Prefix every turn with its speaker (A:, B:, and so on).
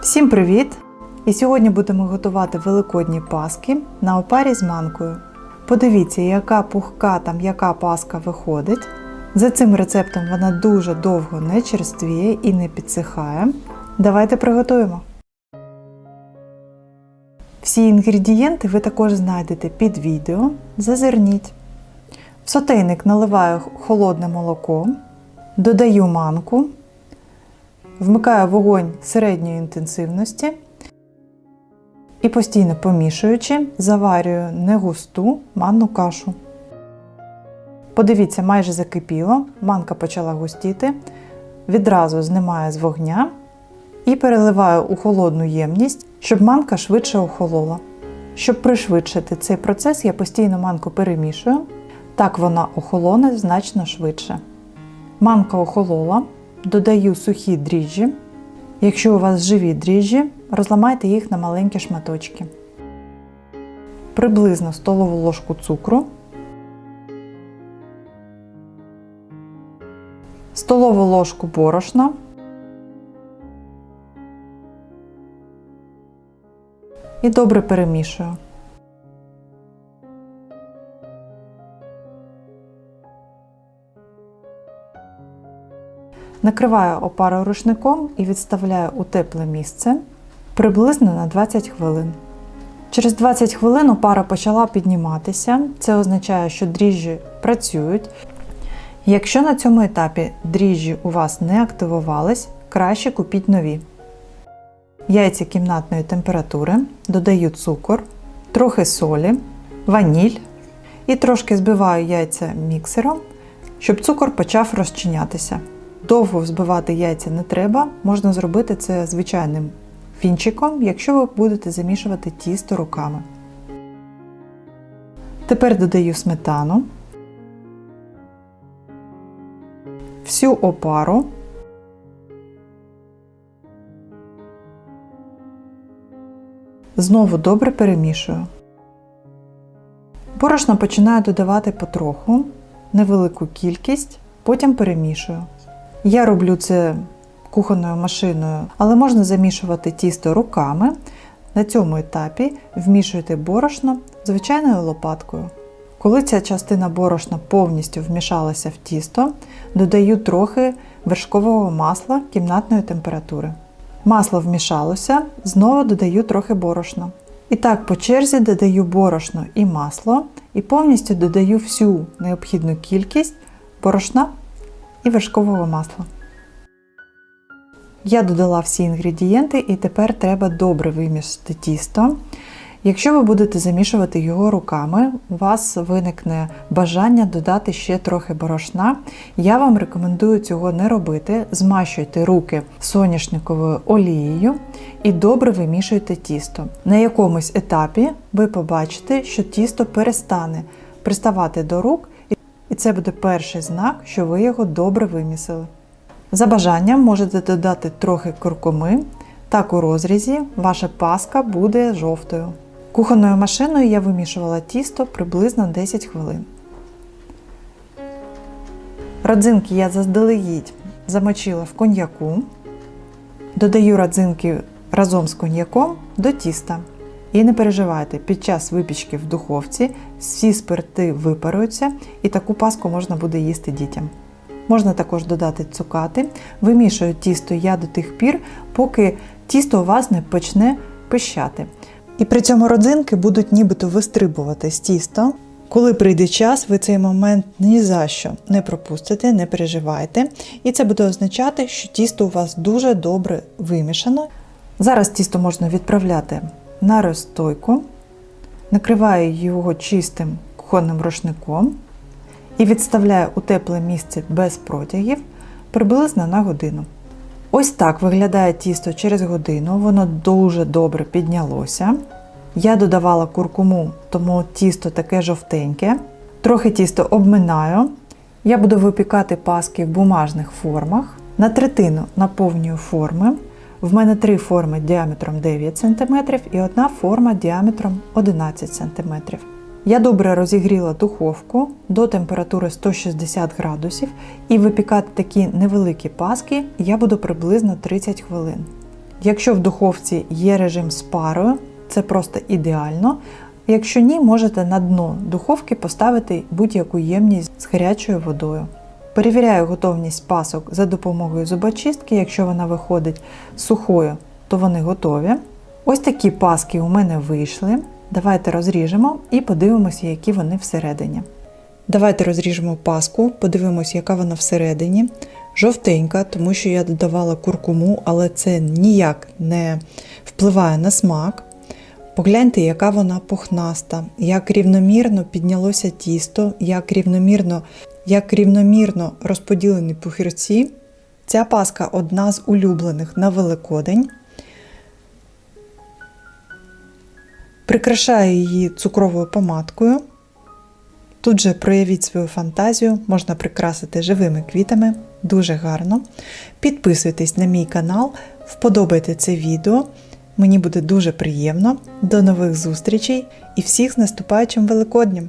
A: Всім привіт! І сьогодні будемо готувати великодні паски на опарі з манкою. Подивіться, яка пухка та м'яка паска виходить. За цим рецептом вона дуже довго не черствіє і не підсихає. Давайте приготуємо. Всі інгредієнти ви також знайдете під відео. Зазирніть. В сотейник наливаю холодне молоко, додаю манку, вмикаю вогонь середньої інтенсивності і постійно помішуючи, заварюю негусту манну кашу. Подивіться, майже закипіло, манка почала густіти. Відразу знімаю з вогня і переливаю у холодну ємність, щоб манка швидше охолола. Щоб пришвидшити цей процес, я постійно манку перемішую. Так вона охолоне значно швидше. Манка охолола, додаю сухі дріжджі. Якщо у вас живі дріжджі, розламайте їх на маленькі шматочки. Приблизно столову ложку цукру, столову ложку борошна, і добре перемішую. Накриваю опару рушником і відставляю у тепле місце приблизно на 20 хвилин. Через 20 хвилин опара почала підніматися. Це означає, що дріжджі працюють. Якщо на цьому етапі дріжджі у вас не активувались, краще купіть нові. Яйця кімнатної температури, додаю цукор, трохи солі, ваніль і трошки збиваю яйця міксером, щоб цукор почав розчинятися. Довго взбивати яйця не треба, можна зробити це звичайним вінчиком, якщо ви будете замішувати тісто руками. Тепер додаю сметану, всю опару. Знову добре перемішую. Борошно починаю додавати потроху, невелику кількість, потім перемішую. Я роблю це кухонною машиною, але можна замішувати тісто руками. На цьому етапі вмішуйте борошно звичайною лопаткою. Коли ця частина борошна повністю вмішалася в тісто, додаю трохи вершкового масла кімнатної температури. Масло вмішалося, знову додаю трохи борошна. І так по черзі додаю борошно і масло, і повністю додаю всю необхідну кількість борошна і вершкового масла. Я додала всі інгредієнти і тепер треба добре вимішати тісто. Якщо ви будете замішувати його руками, у вас виникне бажання додати ще трохи борошна. Я вам рекомендую цього не робити. Змащуйте руки соняшниковою олією і добре вимішуйте тісто. На якомусь етапі ви побачите, що тісто перестане приставати до рук, і це буде перший знак, що ви його добре вимісили. За бажанням можете додати трохи куркуми. Так у розрізі ваша паска буде жовтою. Кухонною машиною я вимішувала тісто приблизно 10 хвилин. Родзинки я заздалегідь замочила в коньяку. Додаю родзинки разом з коньяком до тіста. І не переживайте, під час випічки в духовці всі спирти випаруються і таку паску можна буде їсти дітям. Можна також додати цукати. Вимішую тісто я до тих пір, поки тісто у вас не почне пищати. І при цьому родзинки будуть нібито вистрибувати з тіста. Коли прийде час, ви цей момент ні за що не пропустите, не переживайте. І це буде означати, що тісто у вас дуже добре вимішано. Зараз тісто можна відправляти на розстойку, накриваю його чистим кухонним рушником і відставляю у тепле місце без протягів приблизно на годину. Ось так виглядає тісто через годину, воно дуже добре піднялося. Я додавала куркуму, тому тісто таке жовтеньке. Трохи тісто обминаю. Я буду випікати паски в бумажних формах. На третину наповнюю форми. В мене три форми діаметром 9 см і одна форма діаметром 11 см. Я добре розігріла духовку до температури 160 градусів і випікати такі невеликі паски я буду приблизно 30 хвилин. Якщо в духовці є режим з парою, це просто ідеально. Якщо ні, можете на дно духовки поставити будь-яку ємність з гарячою водою. Перевіряю готовність пасок за допомогою зубочистки. Якщо вона виходить сухою, то вони готові. Ось такі паски у мене вийшли. Давайте розріжемо і подивимося, які вони всередині. Давайте розріжемо паску, подивимося, яка вона всередині. Жовтенька, тому що я додавала куркуму, але це ніяк не впливає на смак. Погляньте, яка вона пухнаста, як рівномірно піднялося тісто, як рівномірно, як рівномірно розподілені пухирці. Ця паска одна з улюблених на Великодень. Прикрашаю її цукровою помадкою. Тут же проявіть свою фантазію, можна прикрасити живими квітами, дуже гарно. Підписуйтесь на мій канал, вподобайте це відео. Мені буде дуже приємно. До нових зустрічей і всіх з наступаючим Великоднем!